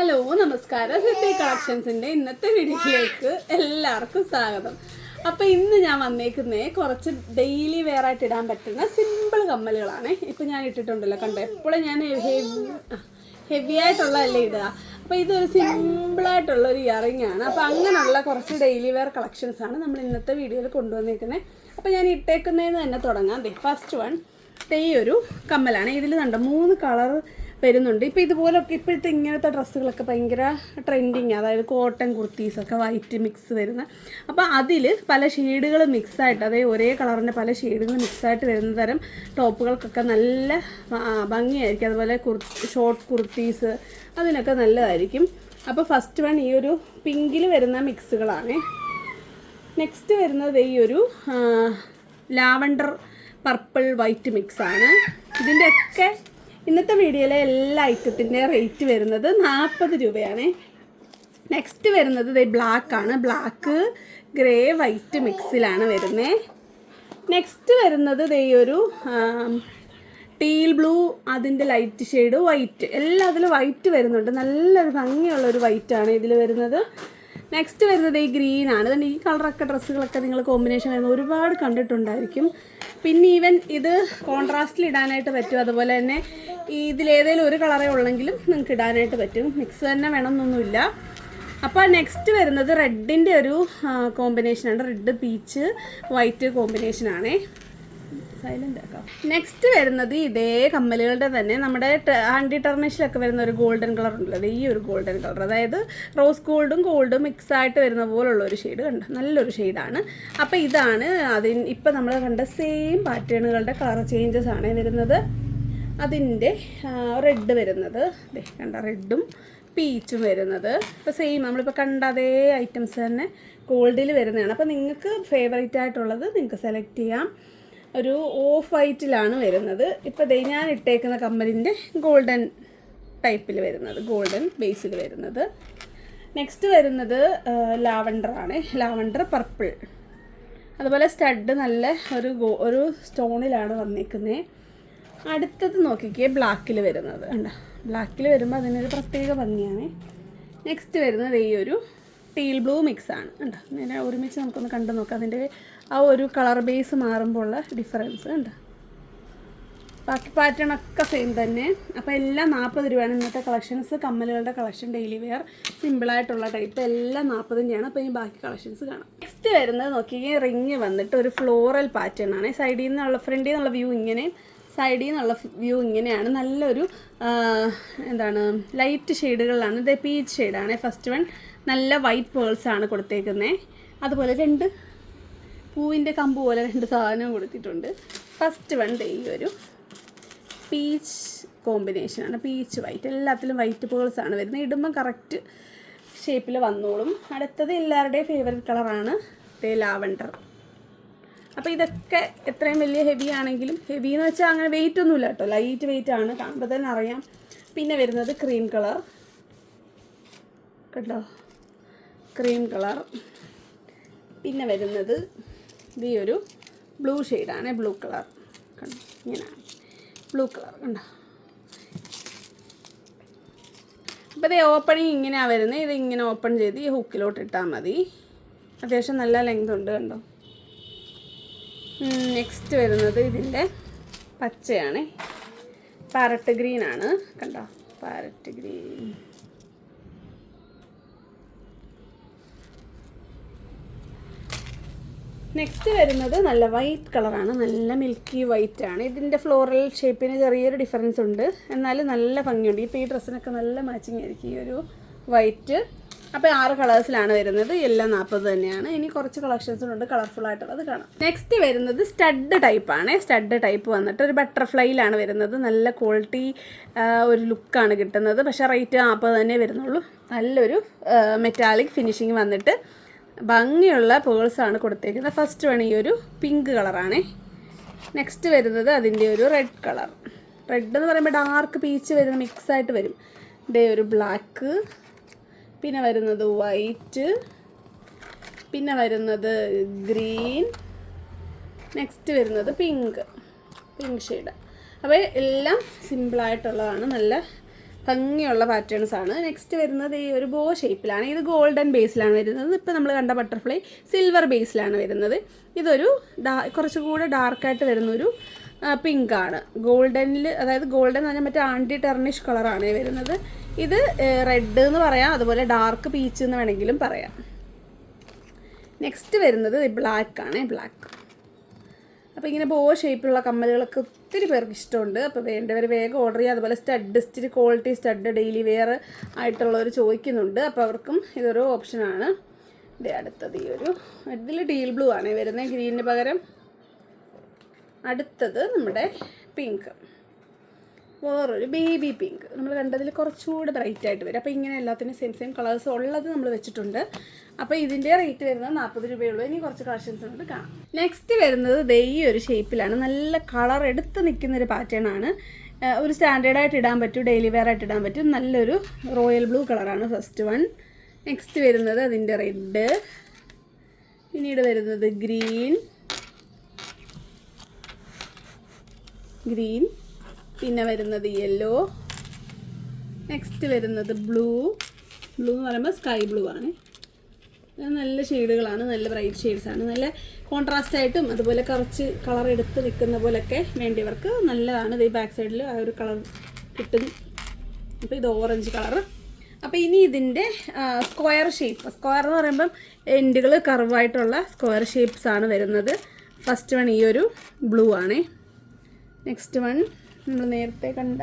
Hello നമസ്കാരം. City കളക്ഷൻസിന്റെ ഇന്നത്തെ വീഡിയോയിലേക്ക് എല്ലാവർക്കും സ്വാഗതം. അപ്പൊ ഇന്ന് ഞാൻ വന്നേക്കുന്നത് കുറച്ച് ഡെയിലി വെയർ ആയിട്ട് ഇടാൻ പറ്റുന്ന സിമ്പിൾ കമ്മലുകളാണ്. ഇപ്പൊ ഞാൻ ഇട്ടിട്ടുണ്ടല്ലോ കണ്ടോ? എപ്പോഴും ഞാൻ ഹെവി ഹെവി ആയിട്ടുള്ളതല്ലേ ഇടുക. അപ്പൊ ഇതൊരു സിമ്പിൾ ആയിട്ടുള്ള ഒരു ഇയറിംഗ് ആണ്. അപ്പൊ അങ്ങനെയുള്ള കുറച്ച് ഡെയിലി വെയർ കളക്ഷൻസ് ആണ് നമ്മൾ ഇന്നത്തെ വീഡിയോയിൽ കൊണ്ടുവന്നേക്കുന്നത് അപ്പൊ ഞാൻ ഇട്ടേക്കുന്നതിന് തന്നെ തുടങ്ങാം. ഫസ്റ്റ് വൺ ഈ ഒരു കമ്മലാണ്. ഇതിൽ കണ്ടോ മൂന്ന് കളർ വരുന്നുണ്ട്. ഇപ്പോൾ ഇതുപോലൊക്കെ ഇപ്പോഴത്തെ ഇങ്ങനത്തെ ഡ്രസ്സുകളൊക്കെ ഭയങ്കര ട്രെൻഡിങ് അതായത് കോട്ടൺ കുർത്തീസൊക്കെ വൈറ്റ് മിക്സ് വരുന്ന. അപ്പോൾ അതിൽ പല ഷെയ്ഡുകൾ മിക്സായിട്ട് അതായത് ഒരേ കളറിന്റെ പല ഷെയ്ഡുകൾ മിക്സായിട്ട് വരുന്ന തരം ടോപ്പുകൾക്കൊക്കെ നല്ല ഭംഗിയായിരിക്കും. അതുപോലെ ഷോർട്ട് കുർത്തീസ് അതിനൊക്കെ നല്ലതായിരിക്കും. അപ്പോൾ ഫസ്റ്റ് വൺ ഈ ഒരു പിങ്കിൽ വരുന്ന മിക്സുകളാണ് നെക്സ്റ്റ് വരുന്നത് ഈ ഒരു ലാവണ്ടർ പർപ്പിൾ വൈറ്റ് മിക്സാണ് ഇതിന്റെയൊക്കെ ഇന്നത്തെ വീഡിയോയിലെ എല്ലാ ഐറ്റത്തിന്റെ റേറ്റ് വരുന്നത് നാൽപ്പത് രൂപയാണ്. നെക്സ്റ്റ് വരുന്നത് ഇത് ബ്ലാക്ക് ആണ്. ബ്ലാക്ക് ഗ്രേ വൈറ്റ് മിക്സിലാണ് വരുന്നത് നെക്സ്റ്റ് വരുന്നത് ദേ ഒരു ടീൽ ബ്ലൂ അതിന്റെ ലൈറ്റ് ഷെയ്ഡ് വൈറ്റ് എല്ലാത്തിലും വൈറ്റ് വരുന്നുണ്ട്. നല്ലൊരു ഭംഗിയുള്ളൊരു വൈറ്റാണ് ഇതിൽ വരുന്നത്. നെക്സ്റ്റ് വരുന്നത് ഈ ഗ്രീൻ ആണ്. അതുകൊണ്ട് ഈ കളറൊക്കെ ഡ്രസ്സുകളൊക്കെ നിങ്ങൾ കോമ്പിനേഷൻ വരുന്ന ഒരുപാട് കണ്ടിട്ടുണ്ടായിരിക്കും. പിന്നെ ഈവൻ ഇത് കോൺട്രാസ്റ്റിൽ ഇടാനായിട്ട് പറ്റും. അതുപോലെ തന്നെ ഇതിലേതെങ്കിലും ഒരു കളറേ ഉള്ളെങ്കിലും നിങ്ങൾക്ക് ഇടാനായിട്ട് പറ്റും. മിക്സ് തന്നെ വേണമെന്നൊന്നുമില്ല. അപ്പോൾ നെക്സ്റ്റ് വരുന്നത് റെഡിന്റെ ഒരു കോമ്പിനേഷനാണ് റെഡ് പീച്ച് വൈറ്റ് കോമ്പിനേഷനാണേ സൈലന്റ് ആക്കാം. നെക്സ്റ്റ് വരുന്നത് ഇതേ കമ്മലുകളുടെ തന്നെ. നമ്മുടെ ആന്റി ടെർണേഷിലൊക്കെ വരുന്ന ഒരു ഗോൾഡൻ കളർ ഉണ്ടല്ലോ. ഈ ഒരു ഗോൾഡൻ കളർ അതായത് റോസ് ഗോൾഡും ഗോൾഡും മിക്സ് ആയിട്ട് വരുന്ന പോലുള്ള ഒരു ഷെയ്ഡ് കണ്ട? നല്ലൊരു ഷെയ്ഡാണ് അപ്പോൾ ഇതാണ് അതിന് ഇപ്പം നമ്മൾ കണ്ട സെയിം പാറ്റേണുകളുടെ കളർ ചേഞ്ചസ് ആണ് വരുന്നത്. അതിന്റെ റെഡ് വരുന്നത്. കണ്ട റെഡും പീച്ചും വരുന്നത്. ഇപ്പോൾ സെയിം നമ്മളിപ്പോൾ കണ്ട അതേ ഐറ്റംസ് തന്നെ ഗോൾഡിൽ വരുന്നതാണ്. അപ്പോൾ നിങ്ങൾക്ക് ഫേവറേറ്റ് ആയിട്ടുള്ളത് നിങ്ങൾക്ക് സെലക്ട് ചെയ്യാം. ഒരു ഓഫ് വൈറ്റിലാണ് വരുന്നത്. ഇപ്പോൾ ദൈ ഞാൻ ഇട്ടേക്കുന്ന കമ്മലിന്റെ ഗോൾഡൻ ടൈപ്പിൽ വരുന്നത്. ഗോൾഡൻ ബേസിൽ വരുന്നത്. നെക്സ്റ്റ് വരുന്നത് ലാവണ്ടർ ആണ്. ലാവണ്ടർ പർപ്പിൾ അതുപോലെ സ്റ്റഡ് നല്ല ഒരു ഗോ ഒരു സ്റ്റോണിലാണ് വന്നിരിക്കുന്നത് അടുത്തത് നോക്കിക്കേ ബ്ലാക്കിൽ വരുന്നത്. കണ്ട? ബ്ലാക്കിൽ വരുമ്പോൾ അതിനൊരു പ്രത്യേക ഭംഗിയാണ്. നെക്സ്റ്റ് വരുന്നത് ഈ ഒരു ടീൽ ബ്ലൂ മിക്സാണ് കണ്ട? നേരെ ഒരുമിച്ച് നമുക്കൊന്ന് കണ്ടു നോക്കാം അതിന്റെ ആ ഒരു കളർ ബേസ് മാറുമ്പോൾ ഉള്ള ഡിഫറൻസ് ഉണ്ട് ബാക്കി പാറ്റേൺ ഒക്കെ സെയിം തന്നെ. അപ്പോൾ എല്ലാം നാൽപ്പത് രൂപയാണ് ഇന്നത്തെ കളക്ഷൻസ് കമ്മലുകളുടെ കളക്ഷൻ ഡെയിലി വെയർ സിമ്പിളായിട്ടുള്ള ടൈപ്പ് എല്ലാം നാൽപ്പതിന്റെയാണ് അപ്പോൾ ഈ ബാക്കി കളക്ഷൻസ് കാണാം. നെക്സ്റ്റ് വരുന്നത് നോക്കിയാൽ റിങ് വന്നിട്ട് ഒരു ഫ്ലോറൽ പാറ്റേൺ ആണ്. സൈഡിൽ നിന്നുള്ള ഫ്രണ്ടിൽ നിന്നുള്ള വ്യൂ ഇങ്ങനെ സൈഡിൽ നിന്നുള്ള വ്യൂ ഇങ്ങനെയാണ്. നല്ലൊരു എന്താണ് ലൈറ്റ് ഷെയ്ഡുകളിലാണ് ഇത് പീച്ച് ഷെയ്ഡാണ് ഫസ്റ്റ് വൺ നല്ല വൈറ്റ് പേൾസ് ആണ് കൊടുത്തേക്കുന്നത് അതുപോലെ രണ്ട് പൂവിന്റെ കമ്പ് പോലെ രണ്ട് സാധനം കൊടുത്തിട്ടുണ്ട്. ഫസ്റ്റ് വൺ ഈ ഒരു പീച്ച് കോമ്പിനേഷനാണ് പീച്ച് വൈറ്റ് എല്ലാത്തിലും വൈറ്റ് പേൾസ് ആണ് വരുന്നത്. ഇടുമ്പം കറക്റ്റ് ഷേപ്പിൽ വന്നോളും. അടുത്തത് എല്ലാവരുടെയും ഫേവറേറ്റ് കളറാണ് ദേ ലാവണ്ടർ. അപ്പോൾ ഇതൊക്കെ എത്രയും വലിയ ഹെവി ആണെങ്കിലും ഹെവി എന്ന് വെച്ചാൽ അങ്ങനെ വെയിറ്റ് ഒന്നുമില്ല കേട്ടോ. ലൈറ്റ് വെയിറ്റ് ആണ്. കാണുമ്പോൾ തന്നെ അറിയാം. പിന്നെ വരുന്നത് ക്രീം കളർ കേട്ടോ ക്രീം കളർ പിന്നെ വരുന്നത് ഈ ഒരു ബ്ലൂ ഷെയ്ഡാണ് ബ്ലൂ കളർ കണ്ടോ? ഇങ്ങനെയാണ് ബ്ലൂ കളർ കണ്ടോ? അപ്പോൾ ഇത് ഓപ്പണിങ് ഇങ്ങനെയാണ് വരുന്നത് ഇത് ഇങ്ങനെ ഓപ്പൺ ചെയ്ത് ഈ ഹുക്കിലോട്ട് ഇട്ടാൽ മതി. അത്യാവശ്യം നല്ല ലെങ്ത് ഉണ്ട് കണ്ടോ? നെക്സ്റ്റ് വരുന്നത് ഇതിന്റെ പച്ചയാണ്. പാരറ്റ് ഗ്രീൻ ആണ്. കണ്ടോ? പാരറ്റ് ഗ്രീൻ നെക്സ്റ്റ് വരുന്നത് നല്ല വൈറ്റ് കളറാണ് നല്ല മിൽക്കി വൈറ്റ് ആണ്. ഇതിന്റെ ഫ്ലോറൽ ഷേപ്പിന് ചെറിയൊരു ഡിഫറൻസ് ഉണ്ട്. എന്നാലും നല്ല ഭംഗിയുണ്ട്. ഇപ്പോൾ ഈ ഡ്രസ്സിനൊക്കെ നല്ല മാച്ചിങ് ആയിരിക്കും. ഈ ഒരു വൈറ്റ് അപ്പോൾ ആറ് കളേഴ്സിലാണ് വരുന്നത്. എല്ലാം നാൽപ്പത് തന്നെയാണ്. ഇനി കുറച്ച് കളക്ഷൻസ് ഉണ്ട്. കളർഫുൾ ആയിട്ടുള്ളത് കാണാം. നെക്സ്റ്റ് വരുന്നത് സ്റ്റഡ് ടൈപ്പാണ് സ്റ്റഡ് ടൈപ്പ് വന്നിട്ട് ഒരു ബട്ടർഫ്ലൈയിലാണ് വരുന്നത്. നല്ല ക്വാളിറ്റി ഒരു ലുക്കാണ് കിട്ടുന്നത്. പക്ഷേ റേറ്റ് നാൽപ്പത് തന്നെ വരുന്നുള്ളൂ. നല്ലൊരു മെറ്റാലിക് ഫിനിഷിങ് വന്നിട്ട് ഭംഗിയുള്ള പേൾസാണ് കൊടുത്തേക്കുന്നത്. ഫസ്റ്റ് വൺ ഈ ഒരു പിങ്ക് കളറാണ് നെക്സ്റ്റ് വരുന്നത് അതിന്റെ ഒരു റെഡ് കളർ റെഡ് എന്ന് പറയുമ്പോൾ ഡാർക്ക് പീച്ച് വരുന്ന മിക്സ് ആയിട്ട് വരും. ഇതേ ഒരു ബ്ലാക്ക് പിന്നെ വരുന്നത് വൈറ്റ് പിന്നെ വരുന്നത് ഗ്രീൻ നെക്സ്റ്റ് വരുന്നത് പിങ്ക് പിങ്ക് ഷെയ്ഡ് അപ്പോൾ എല്ലാം സിമ്പിളായിട്ടുള്ളതാണ് നല്ല ഭംഗിയുള്ള പാറ്റേൺസ് ആണ്. നെക്സ്റ്റ് വരുന്നത് ഈ ഒരു ബോ ഷേപ്പിലാണ് ഇത് ഗോൾഡൻ ബേസിലാണ് വരുന്നത്. ഇപ്പം നമ്മൾ കണ്ട ബട്ടർഫ്ലൈ സിൽവർ ബേസിലാണ് വരുന്നത്. ഇതൊരു ഡാ കുറച്ചുകൂടെ ഡാർക്കായിട്ട് വരുന്നൊരു പിങ്ക് ആണ്. ഗോൾഡനിൽ അതായത് ഗോൾഡൻ എന്ന് പറഞ്ഞാൽ മറ്റേ ആന്റി ടെർണിഷ് കളറാണ് വരുന്നത്. ഇത് റെഡ് എന്ന് പറയാം. അതുപോലെ ഡാർക്ക് പീച്ച് എന്ന് വേണമെങ്കിലും പറയാം. നെക്സ്റ്റ് വരുന്നത് ബ്ലാക്ക് ആണ്. ബ്ലാക്ക് അപ്പോൾ ഇങ്ങനെ ബോ ഷേപ്പിലുള്ള കമ്മലുകളൊക്കെ ഒത്തിരി പേർക്ക് ഇഷ്ടമുണ്ട്. അപ്പോൾ വേണ്ടവർ വേഗം ഓർഡർ ചെയ്യുക. അതുപോലെ സ്റ്റഡ് ഇച്ചിരി ക്വാളിറ്റി സ്റ്റഡ് ഡെയിലി വെയർ ആയിട്ടുള്ളവർ ചോദിക്കുന്നുണ്ട്. അപ്പോൾ അവർക്കും ഇതൊരു ഓപ്ഷനാണ് ഇതേ അടുത്തത് ഈ ഒരു ഇതിൽ ഡീൽ ബ്ലൂ ആണ് വരുന്നത്. ഗ്രീനിന് പകരം അടുത്തത് നമ്മുടെ പിങ്ക് വേറൊരു ബേബി പിങ്ക് നമ്മൾ കണ്ടതിൽ കുറച്ചുകൂടെ ബ്രൈറ്റ് ആയിട്ട് വരും. അപ്പോൾ ഇങ്ങനെ എല്ലാത്തിനും സെയിം സെയിം കളേഴ്സ് ഉള്ളത് നമ്മൾ വെച്ചിട്ടുണ്ട്. അപ്പോൾ ഇതിന്റെ റേറ്റ് വരുന്നത് നാൽപ്പത് രൂപയുള്ളൂ. ഇനി കുറച്ച് കളക്ഷൻസ് നമുക്ക് കാണാം. നെക്സ്റ്റ് വരുന്നത് ദൈ ഒരു ഷേപ്പിലാണ് നല്ല കളർ എടുത്ത് നിൽക്കുന്ന ഒരു പാറ്റേൺ ആണ് ഒരു സ്റ്റാൻഡേർഡായിട്ട് ഇടാൻ പറ്റും ഡെയിലി വെയർ ആയിട്ട് ഇടാൻ പറ്റും. നല്ലൊരു റോയൽ ബ്ലൂ കളറാണ് ഫസ്റ്റ് വൺ നെക്സ്റ്റ് വരുന്നത് അതിന്റെ റെഡ് പിന്നീട് വരുന്നത് ഗ്രീൻ ഗ്രീൻ പിന്നെ വരുന്നത് യെല്ലോ നെക്സ്റ്റ് വരുന്നത് ബ്ലൂ ബ്ലൂ എന്ന് പറയുമ്പോൾ സ്കൈ ബ്ലൂ ആണ്. നല്ല ഷെയ്ഡുകളാണ് നല്ല ബ്രൈറ്റ് ഷെയ്ഡ്സ് ആണ്. നല്ല കോൺട്രാസ്റ്റ് ആയിട്ടും അതുപോലെ കുറച്ച് കളർ എടുത്ത് നിൽക്കുന്ന പോലെയൊക്കെ വേണ്ടിയവർക്ക് നല്ലതാണ്. ഇത് ബാക്ക് സൈഡിൽ ആ ഒരു കളർ കിട്ടും. അപ്പോൾ ഇത് ഓറഞ്ച് കളർ അപ്പോൾ ഇനി ഇതിന്റെ സ്ക്വയർ ഷേപ്പ് സ്ക്വയർ എന്ന് പറയുമ്പം എൻഡുകൾ കർവായിട്ടുള്ള സ്ക്വയർ ഷേപ്സ് ആണ് വരുന്നത്. ഫസ്റ്റ് വൺ ഈ ഒരു ബ്ലൂ ആണ്. നെക്സ്റ്റ് വൺ നമ്മൾ നേരത്തെ കണ്ട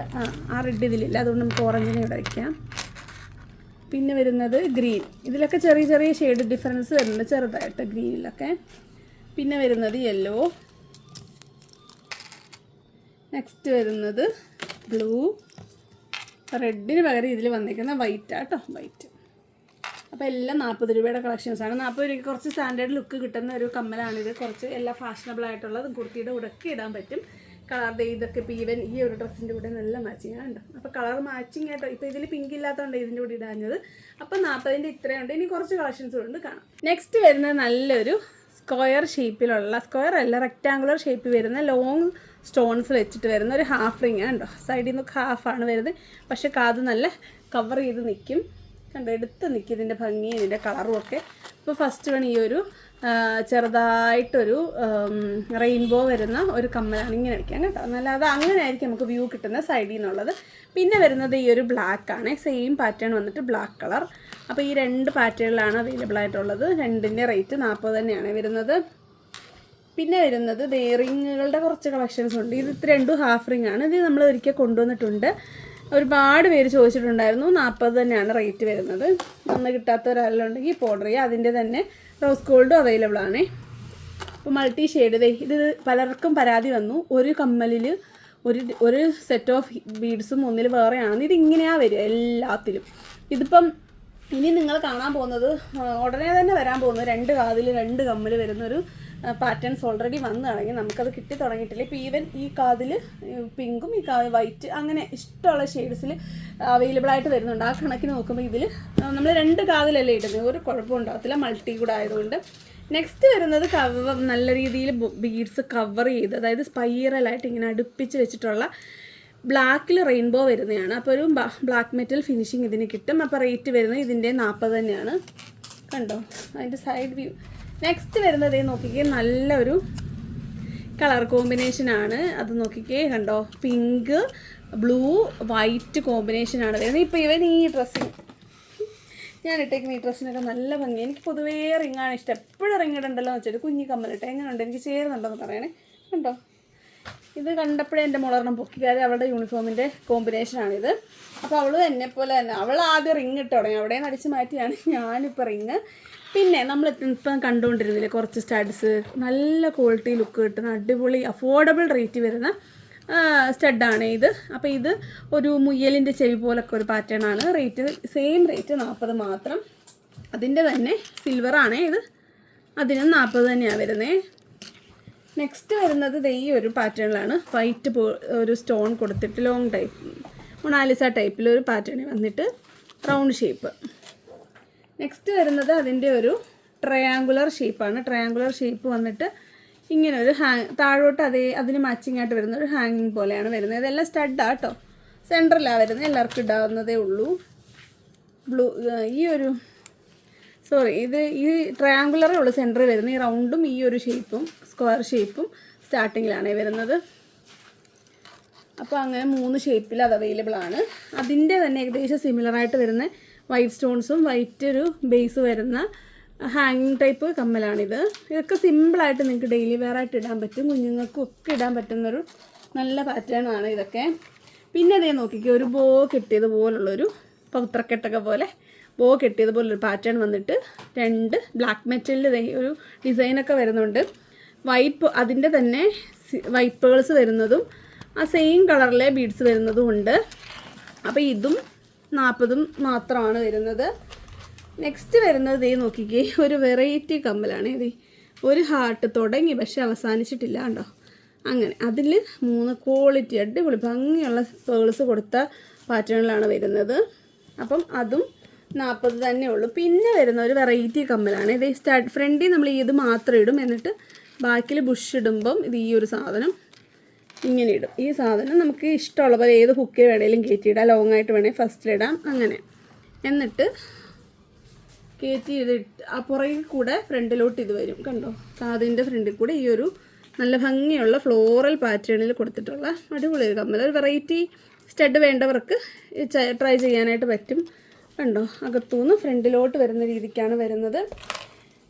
ആ റെഡ് ഇതിലില്ല. അതുകൊണ്ട് നമുക്ക് ഓറഞ്ചിനെ ഇവിടെ വയ്ക്കാം പിന്നെ വരുന്നത് ഗ്രീൻ ഇതിലൊക്കെ ചെറിയ ചെറിയ ഷെയ്ഡ് ഡിഫറൻസ് വരുന്നുണ്ട്. ചെറുതായിട്ട് ഗ്രീനിലൊക്കെ പിന്നെ വരുന്നത് യെല്ലോ നെക്സ്റ്റ് വരുന്നത് ബ്ലൂ റെഡിന് പകരം ഇതിൽ വന്നിരിക്കുന്ന വൈറ്റ് ആട്ടോ വൈറ്റ് അപ്പോൾ എല്ലാം നാൽപ്പത് രൂപയുടെ കളക്ഷൻസ് ആണ്. നാൽപ്പത് രൂപയ്ക്ക് കുറച്ച് സ്റ്റാൻഡേർഡ് ലുക്ക് കിട്ടുന്ന ഒരു കമ്മലാണിത് കുറച്ച് എല്ലാം ഫാഷനബിൾ ആയിട്ടുള്ളത് കുർത്തിയുടെ ഉടക്കി ഇടാൻ പറ്റും. കളർ ദേ ഇതൊക്കെ ഇപ്പോൾ ഈവൻ ഈ ഒരു ഡ്രസ്സിന്റെ കൂടെ നല്ല മാച്ചിങ് ആണ്ട് അപ്പോൾ കളർ മാച്ചിങ് ആയിട്ട് ഇപ്പോൾ ഇതിൽ പിങ്ക് ഇല്ലാത്തതുകൊണ്ട് ഇതിന്റെ കൂടെ ഇടാഞ്ഞത്. അപ്പോൾ നാൽപ്പതിന്റെ ഇത്രയുണ്ട് ഇനി കുറച്ച് കളക്ഷൻസ് ഉണ്ട് കാണാം. നെക്സ്റ്റ് വരുന്ന നല്ലൊരു സ്ക്വയർ ഷേപ്പിലുള്ള സ്ക്വയർ അല്ല റെക്റ്റാങ്കുലർ ഷേപ്പ് വരുന്ന ലോങ് സ്റ്റോൺസ് വെച്ചിട്ട് വരുന്ന ഒരു ഹാഫ് റിങ് ഉണ്ടോ സൈഡിൽ നിന്ന് ഹാഫാണ് വരുന്നത്. പക്ഷേ കാത് നല്ല കവർ ചെയ്ത് നിൽക്കും കണ്ടോ? എടുത്ത് നിൽക്കും ഇതിന്റെ ഭംഗി ഇതിന്റെ കളറും ഒക്കെ. ഇപ്പോൾ ഫസ്റ്റ് വൺ ഈ ഒരു ചെറുതായിട്ടൊരു റെയിൻബോ വരുന്ന ഒരു കമ്മലാണ് ഇങ്ങനെ അടിക്കാം കേട്ടോ. അത് അങ്ങനെ ആയിരിക്കും നമുക്ക് വ്യൂ കിട്ടുന്ന സൈഡിൽ നിന്നുള്ളത് പിന്നെ വരുന്നത് ഈ ഒരു ബ്ലാക്ക് ആണ്. സെയിം പാറ്റേൺ വന്നിട്ട് ബ്ലാക്ക് കളർ അപ്പോൾ ഈ രണ്ട് പാറ്റേണിലാണ് അവൈലബിൾ ആയിട്ടുള്ളത്. രണ്ടിന്റെ റേറ്റ് നാൽപ്പത് തന്നെയാണ് വരുന്നത്. പിന്നെ വരുന്നത് ദേ കുറച്ച് കളക്ഷൻസ് ഉണ്ട്. ഇത് രണ്ടും ഹാഫ് റിംഗ് ആണ്. ഇത് നമ്മൾ ഒരിക്കൽ കൊണ്ടുവന്നിട്ടുണ്ട്. ഒരുപാട് പേര് ചോദിച്ചിട്ടുണ്ടായിരുന്നു. നാൽപ്പത് തന്നെയാണ് റേറ്റ് വരുന്നത്. അന്ന് കിട്ടാത്ത ഒരാളുണ്ടെങ്കിൽ ഇപ്പോൾ ഓർഡർ ചെയ്യുക അതിന്റെ തന്നെ റോസ് ഗോൾഡും അവൈലബിൾ ആണ്. ഇപ്പോൾ മൾട്ടി ഷെയ്ഡ് ഇത് പലർക്കും പരാതി വന്നു. ഒരു കമ്മലിൽ ഒരു ഒരു സെറ്റ് ഓഫ് ബീഡ്സും ഒന്നിൽ വേറെയാണെന്ന് ഇതിങ്ങനെയാണ് വരിക എല്ലാത്തിലും. ഇതിപ്പം ഇനി നിങ്ങൾ കാണാൻ പോകുന്നത് ഉടനെ തന്നെ വരാൻ പോകുന്നത് രണ്ട് കാതിൽ രണ്ട് കമ്മൽ വരുന്നൊരു പാറ്റേൺസ് ഓൾറെഡി വന്നു തുടങ്ങി. നമുക്കത് കിട്ടി തുടങ്ങിയിട്ടില്ല. ഇപ്പോൾ ഈവൻ ഈ കാതിൽ പിങ്കും ഈ കാ വൈറ്റ് അങ്ങനെ ഇഷ്ടമുള്ള ഷെയ്ഡ്സിൽ അവൈലബിൾ ആയിട്ട് വരുന്നുണ്ട്. ആ കണക്കിന് നോക്കുമ്പോൾ ഇതിൽ നമ്മൾ രണ്ട് കാതിലല്ലേ ഇടുന്നത് ഒരു കുഴപ്പം ഉണ്ടാകത്തില്ല മൾട്ടി കൂടെ ആയതുകൊണ്ട്. നെക്സ്റ്റ് വരുന്നത് കവർ നല്ല രീതിയിൽ ബീഡ്സ് കവർ ചെയ്ത് അതായത് സ്പൈറലായിട്ട് ഇങ്ങനെ അടുപ്പിച്ച് വെച്ചിട്ടുള്ള ബ്ലാക്കിൽ റെയിൻബോ വരുന്നതാണ് അപ്പോൾ ഒരു ബ്ലാക്ക് മെറ്റൽ ഫിനിഷിങ് ഇതിന് കിട്ടും. അപ്പോൾ റേറ്റ് വരുന്നത് ഇതിന്റെ നാൽപ്പത് തന്നെയാണ്. കണ്ടോ? അതിന്റെ സൈഡ് വ്യൂ നെക്സ്റ്റ് വരുന്നത് നോക്കിക്കേ നല്ലൊരു കളർ കോമ്പിനേഷൻ ആണ്. അത് നോക്കിക്കേ കണ്ടോ? പിങ്ക് ബ്ലൂ വൈറ്റ് കോമ്പിനേഷൻ ആണ് വരുന്നത്. ഇപ്പോൾ ഇവൻ ഈ ഡ്രസ്സിങ് ഞാൻ ഇട്ടേക്കുന്ന ഈ ഡ്രസ്സിനൊക്കെ നല്ല ഭംഗി. എനിക്ക് പൊതുവേ റിങ്ങാണ് ഇഷ്ടം. എപ്പോഴും റിങ്ങിടുണ്ടല്ലോ എന്ന് വെച്ചിട്ട് കുഞ്ഞി കമ്മലിട്ട് എങ്ങനെയുണ്ട് എനിക്ക് ചേരുന്നുണ്ടോ എന്ന് പറയണേ. കണ്ടോ? ഇത് കണ്ടപ്പോഴേ എന്റെ മുളർണം പൊക്കിക്കാതെ അവളുടെ യൂണിഫോമിന്റെ കോമ്പിനേഷനാണിത് അപ്പോൾ അവൾ എന്നെ പോലെ തന്നെ അവൾ ആദ്യം റിങ് ഇട്ട് തുടങ്ങി. അവിടെ നിന്ന് അടിച്ച് മാറ്റിയാണ് ഞാനിപ്പോൾ റിങ് പിന്നെ നമ്മൾ ഇപ്പം കണ്ടുകൊണ്ടിരുന്നില്ലേ കുറച്ച് സ്റ്റഡ്സ് നല്ല ക്വാളിറ്റി ലുക്ക് കിട്ടുന്ന അടിപൊളി അഫോർഡബിൾ റേറ്റ് വരുന്ന സ്റ്റഡാണ് ഇത്. അപ്പോൾ ഇത് ഒരു മുയലിന്റെ ചെവി പോലൊക്കെ ഒരു പാറ്റേൺ ആണ്. റേറ്റ് സെയിം റേറ്റ് നാൽപ്പത് മാത്രം. അതിന്റെ തന്നെ സിൽവറാണേ ഇത്. അതിനും നാൽപ്പത് തന്നെയാണ് വരുന്നത് നെക്സ്റ്റ് വരുന്നത് ഈ ഒരു പാറ്റേണിലാണ് വൈറ്റ് ഒരു സ്റ്റോൺ കൊടുത്തിട്ട് ലോങ് ടൈപ്പ് മൊണാലിസ ടൈപ്പിൽ ഒരു പാറ്റേൺ വന്നിട്ട് റൗണ്ട് ഷേപ്പ് നെക്സ്റ്റ് വരുന്നത് അതിന്റെ ഒരു ട്രയാങ്കുലർ ഷേപ്പാണ് ട്രയാങ്കുലർ ഷേപ്പ് വന്നിട്ട് ഇങ്ങനെ ഒരു ഹാങ് താഴോട്ട് അതേ അതിന് മാച്ചിങ് ആയിട്ട് വരുന്ന ഒരു ഹാങ്ങിങ് പോലെയാണ് വരുന്നത്. ഇതെല്ലാം സ്റ്റഡാണ് കേട്ടോ സെന്ററിലാണ് വരുന്നത്. എല്ലാവർക്കും ഇടാവുന്നതേ ഉള്ളൂ. ബ്ലൂ ഈ ഒരു സോറി ഇത് ഈ ട്രയാങ്കുലറേ ഉള്ളൂ സെന്ററിൽ വരുന്നത് ഈ റൗണ്ടും ഈ ഒരു ഷേപ്പും സ്ക്വയർ ഷേപ്പും സ്റ്റാർട്ടിങ്ങിലാണ് വരുന്നത്. അപ്പോൾ അങ്ങനെ മൂന്ന് ഷേപ്പിൽ അത് അവൈലബിൾ ആണ്. അതിന്റെ തന്നെ ഏകദേശം സിമിലറായിട്ട് വരുന്ന വൈറ്റ് സ്റ്റോൺസും വൈറ്റ് ഒരു ബേസ് വരുന്ന ഹാങ്ങിങ് ടൈപ്പ് കമ്മലാണിത്. ഇതൊക്കെ സിമ്പിളായിട്ട് നിങ്ങൾക്ക് ഡെയിലി വെയർ ആയിട്ട് ഇടാൻ പറ്റും. കുഞ്ഞുങ്ങൾക്കും ഒക്കെ ഇടാൻ പറ്റുന്നൊരു നല്ല പാറ്റേൺ ആണ് ഇതൊക്കെ. പിന്നെ അതേ നോക്കിക്കോ ഒരു ബോ കിട്ടിയതുപോലുള്ളൊരു പൗത്രക്കെട്ടൊക്കെ പോലെ ബോ കെട്ടിയതുപോലൊരു പാറ്റേൺ വന്നിട്ട് രണ്ട് ബ്ലാക്ക് മെറ്റലിൽ ഒരു ഡിസൈനൊക്കെ വരുന്നുണ്ട്. വൈപ്പ് അതിന്റെ തന്നെ വൈപ്പേഴ്സ് വരുന്നതും ആ സെയിം കളറിലെ ബീഡ്സ് വരുന്നതും ഉണ്ട്. അപ്പോൾ ഇതും നാൽപ്പതും മാത്രമാണ് വരുന്നത്. നെക്സ്റ്റ് വരുന്നത് ദേ നോക്കിക്കേ ഒരു വെറൈറ്റി കമ്മലാണ് ഇത് ഒരു ഹാർട്ട് തുടങ്ങി പക്ഷെ അവസാനിച്ചിട്ടില്ല കണ്ടോ? അങ്ങനെ അതിൽ മൂന്ന് ക്വാളിറ്റി അടിപൊളി ഭംഗിയുള്ള പേൾസ് കൊടുത്ത പാറ്റേണിലാണ് വരുന്നത്. അപ്പം അതും നാൽപ്പത് തന്നെ ഉള്ളൂ. പിന്നെ വരുന്ന ഒരു വെറൈറ്റി കമ്മലാണ്. ഇത് സ്റ്റാർട്ട് ഫ്രണ്ടിൽ നമ്മൾ ഇത് മാത്രം ഇടും. എന്നിട്ട് ബാക്കിൽ ബുഷ് ഇടുമ്പം ഇത് ഈ ഒരു സാധനം ഇങ്ങനെ ഇടും. ഈ സാധനം നമുക്ക് ഇഷ്ടമുള്ള പോലെ ഏത് ഹുക്കിൽ വേണേലും കയറ്റിയിടാം ലോങ് ആയിട്ട് വേണേൽ ഫസ്റ്റിലിടാം അങ്ങനെ. എന്നിട്ട് കയറ്റി ഇതിട്ട് ആ പുറകിൽ കൂടെ ഫ്രണ്ടിലോട്ട് ഇത് വരും. കണ്ടോ? കാതിന്റെ ഫ്രണ്ടിൽ കൂടെ ഈ ഒരു നല്ല ഭംഗിയുള്ള ഫ്ലോറൽ പാറ്റേണിൽ കൊടുത്തിട്ടുള്ള അടിപൊളി ഒരു കമ്മൽ. ഒരു വെറൈറ്റി സ്റ്റഡ് വേണ്ടവർക്ക് ട്രൈ ചെയ്യാനായിട്ട് പറ്റും. കണ്ടോ? അകത്തുനിന്ന് ഫ്രണ്ടിലോട്ട് വരുന്ന രീതിക്കാണ് വരുന്നത്.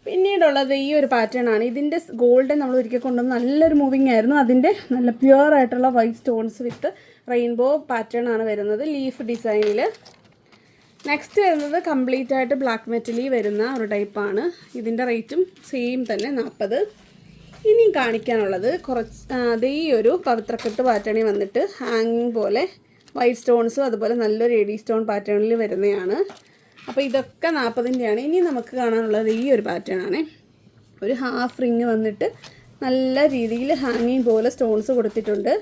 പിന്നീടുള്ളത് ഈ ഒരു പാറ്റേൺ ആണ്. ഇതിന്റെ ഗോൾഡൻ നമ്മൾ ഒരിക്കൽ കൊണ്ടുവന്ന് നല്ലൊരു മൂവിങ് ആയിരുന്നു. അതിന്റെ നല്ല പ്യുവർ ആയിട്ടുള്ള white stones with rainbow pattern ആണ് വരുന്നത് ലീഫ് ഡിസൈനിൽ നെക്സ്റ്റ് വരുന്നത് കംപ്ലീറ്റ് ആയിട്ട് ബ്ലാക്ക് മെറ്റലി വരുന്ന ഒരു ടൈപ്പാണ് ഇതിന്റെ റേറ്റും സെയിം തന്നെ നാൽപ്പത് ഇനിയും കാണിക്കാനുള്ളത് കുറച്ച് അതേ ഒരു പവിത്രക്കെട്ട് പാറ്റേണി വന്നിട്ട് ഹാങ്ങിങ് പോലെ വൈറ്റ് സ്റ്റോൺസും അതുപോലെ നല്ലൊരു എഡി സ്റ്റോൺ പാറ്റേണിൽ വരുന്നതാണ്. അപ്പോൾ ഇതൊക്കെ നാൽപ്പതിന്റെയാണ്. ഇനി നമുക്ക് കാണാനുള്ളത് ഈ ഒരു പാറ്റേൺ ആണ്. ഒരു ഹാഫ് റിങ് വന്നിട്ട് നല്ല രീതിയിൽ ഹാങ്ങിങ് പോലെ സ്റ്റോൺസ് കൊടുത്തിട്ടുണ്ട്.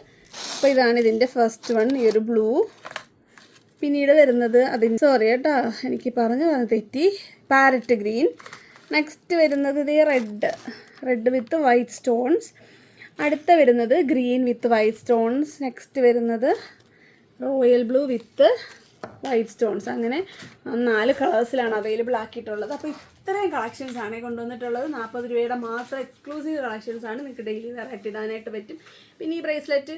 അപ്പോൾ ഇതാണ് ഇതിന്റെ ഫസ്റ്റ് വൺ ഈ ഒരു ബ്ലൂ പിന്നീട് വരുന്നത് അതിന് സോറി കേട്ടോ എനിക്ക് പറഞ്ഞു വന്ന് തെറ്റി. പാരറ്റ് ഗ്രീൻ നെക്സ്റ്റ് വരുന്നത് ഇത് red red with white stones അടുത്ത വരുന്നത് green with white stones next വരുന്നത് royal blue with white stones അങ്ങനെ നാല് കളേഴ്സിലാണ് അവൈലബിൾ ആക്കിയിട്ടുള്ളത്. അപ്പോൾ ഇത്രയും കളക്ഷൻസ് ആണ് കൊണ്ടുവന്നിട്ടുള്ളത്. നാൽപ്പത് രൂപയുടെ മാത്രം എക്സ്ക്ലൂസീവ് കളക്ഷൻസ് ആണ് നിങ്ങൾക്ക് ഡെയിലി വെറൈറ്റി ഇടാനായിട്ട് പറ്റും. പിന്നെ ഈ ബ്രേസ്ലെറ്റ്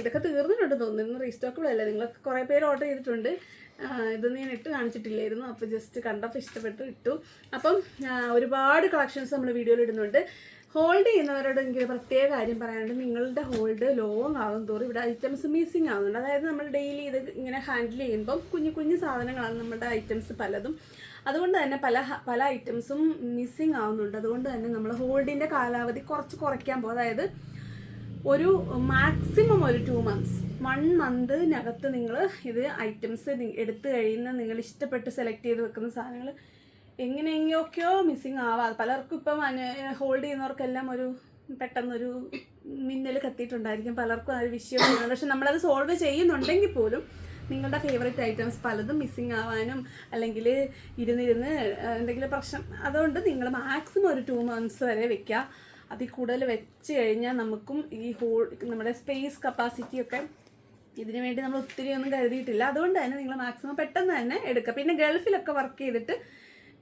ഇതൊക്കെ തീർന്നിട്ടുണ്ട്. തോന്നുന്നു റീസ്റ്റോക്കബിൾ അല്ലേ? നിങ്ങളൊക്കെ കുറേ പേര് ഓർഡർ ചെയ്തിട്ടുണ്ട്. ഇത് ഇതൊന്നും ഞാൻ ഇട്ട് കാണിച്ചിട്ടില്ലായിരുന്നു. അപ്പോൾ ജസ്റ്റ് കണ്ടപ്പോൾ ഇഷ്ടപ്പെട്ട് ഇട്ടു. അപ്പം ഒരുപാട് കളക്ഷൻസ് നമ്മൾ വീഡിയോയിൽ ഇടുന്നുണ്ട്. ഹോൾഡ് ചെയ്യുന്നവരോട് എനിക്ക് പ്രത്യേക കാര്യം പറയാനുണ്ട്. നിങ്ങളുടെ ഹോൾഡ് ലോങ് ആകും തോറും ഇവിടെ ഐറ്റംസ് മിസ്സിങ് ആകുന്നുണ്ട് അതായത് നമ്മൾ ഡെയിലി ഇത് ഇങ്ങനെ ഹാൻഡിൽ ചെയ്യുമ്പം കുഞ്ഞു കുഞ്ഞു സാധനങ്ങളാണ് നമ്മുടെ ഐറ്റംസ് പലതും. അതുകൊണ്ട് തന്നെ പല പല ഐറ്റംസും മിസ്സിങ് ആവുന്നുണ്ട്. അതുകൊണ്ട് തന്നെ നമ്മൾ ഹോൾഡിന്റെ കാലാവധി കുറച്ച് കുറയ്ക്കാൻ പോകും. അതായത് ഒരു മാക്സിമം ഒരു ടു മന്ത്സ് വൺ മന്തിനകത്ത് നിങ്ങൾ ഇത് ഐറ്റംസ് എടുത്തു കഴിയുന്ന നിങ്ങൾ ഇഷ്ടപ്പെട്ട് സെലക്ട് ചെയ്ത് വെക്കുന്ന സാധനങ്ങൾ എങ്ങനെയെങ്കിലൊക്കെയോ മിസ്സിങ് ആവാതെ പലർക്കും ഇപ്പം ഹോൾഡ് ചെയ്യുന്നവർക്കെല്ലാം ഒരു പെട്ടെന്നൊരു മിന്നൽ കത്തിയിട്ടുണ്ടായിരിക്കും. പലർക്കും ആ അത് വിഷയം പക്ഷെ നമ്മളത് സോൾവ് ചെയ്യുന്നുണ്ടെങ്കിൽ പോലും നിങ്ങളുടെ ഫേവറേറ്റ് ഐറ്റംസ് പലതും മിസ്സിങ് ആവാനും അല്ലെങ്കിൽ ഇരുന്നിരുന്ന് എന്തെങ്കിലും പ്രശ്നം. അതുകൊണ്ട് നിങ്ങൾ മാക്സിമം ഒരു ടു മന്ത്സ് വരെ വെക്കുക അതിൽ കൂടുതൽ വെച്ച് കഴിഞ്ഞാൽ നമുക്കും ഈ ഹോൾ നമ്മുടെ സ്പേസ് കപ്പാസിറ്റി ഒക്കെ ഇതിനു വേണ്ടി നമ്മൾ ഒത്തിരി ഒന്നും കരുതിയിട്ടില്ല. അതുകൊണ്ട് തന്നെ നിങ്ങൾ മാക്സിമം പെട്ടെന്ന് തന്നെ എടുക്കുക. പിന്നെ ഗൾഫിലൊക്കെ വർക്ക് ചെയ്തിട്ട്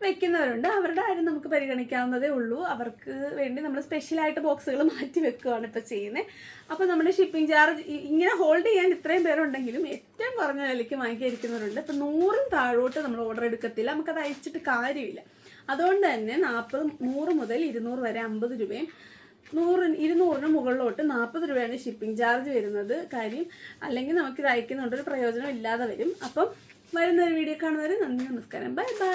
വെക്കുന്നവരുണ്ട്. അവരുടെ കാര്യം നമുക്ക് പരിഗണിക്കാവുന്നതേ ഉള്ളൂ. അവർക്ക് വേണ്ടി നമ്മൾ സ്പെഷ്യലായിട്ട് ബോക്സുകൾ മാറ്റി വെക്കുകയാണ് ഇപ്പോൾ ചെയ്യുന്നത് അപ്പോൾ നമ്മുടെ ഷിപ്പിംഗ് ചാർജ് ഇങ്ങനെ ഹോൾഡ് ചെയ്യാൻ ഇത്രയും പേരുണ്ടെങ്കിലും ഏറ്റവും കുറഞ്ഞ വിലയ്ക്ക് വാങ്ങിക്കാതിരിക്കുന്നവരുണ്ട്. ഇപ്പം നൂറും താഴോട്ട് നമ്മൾ ഓർഡർ എടുക്കത്തില്ല. നമുക്കത് അയച്ചിട്ട് കാര്യമില്ല. അതുകൊണ്ട് തന്നെ നാൽപ്പത് നൂറ് മുതൽ ഇരുന്നൂറ് വരെ അമ്പത് രൂപയും നൂറ് ഇരുന്നൂറിന് മുകളിലോട്ട് നാൽപ്പത് രൂപയാണ് ഷിപ്പിംഗ് ചാർജ് വരുന്നത് കാര്യം. അല്ലെങ്കിൽ നമുക്കിത് അയക്കുന്നുണ്ട് ഒരു പ്രയോജനം ഇല്ലാതെ വരും. അപ്പം വരുന്ന ഒരു വീഡിയോ കാണുന്നവരെ നന്ദി നമസ്കാരം. Bye bye.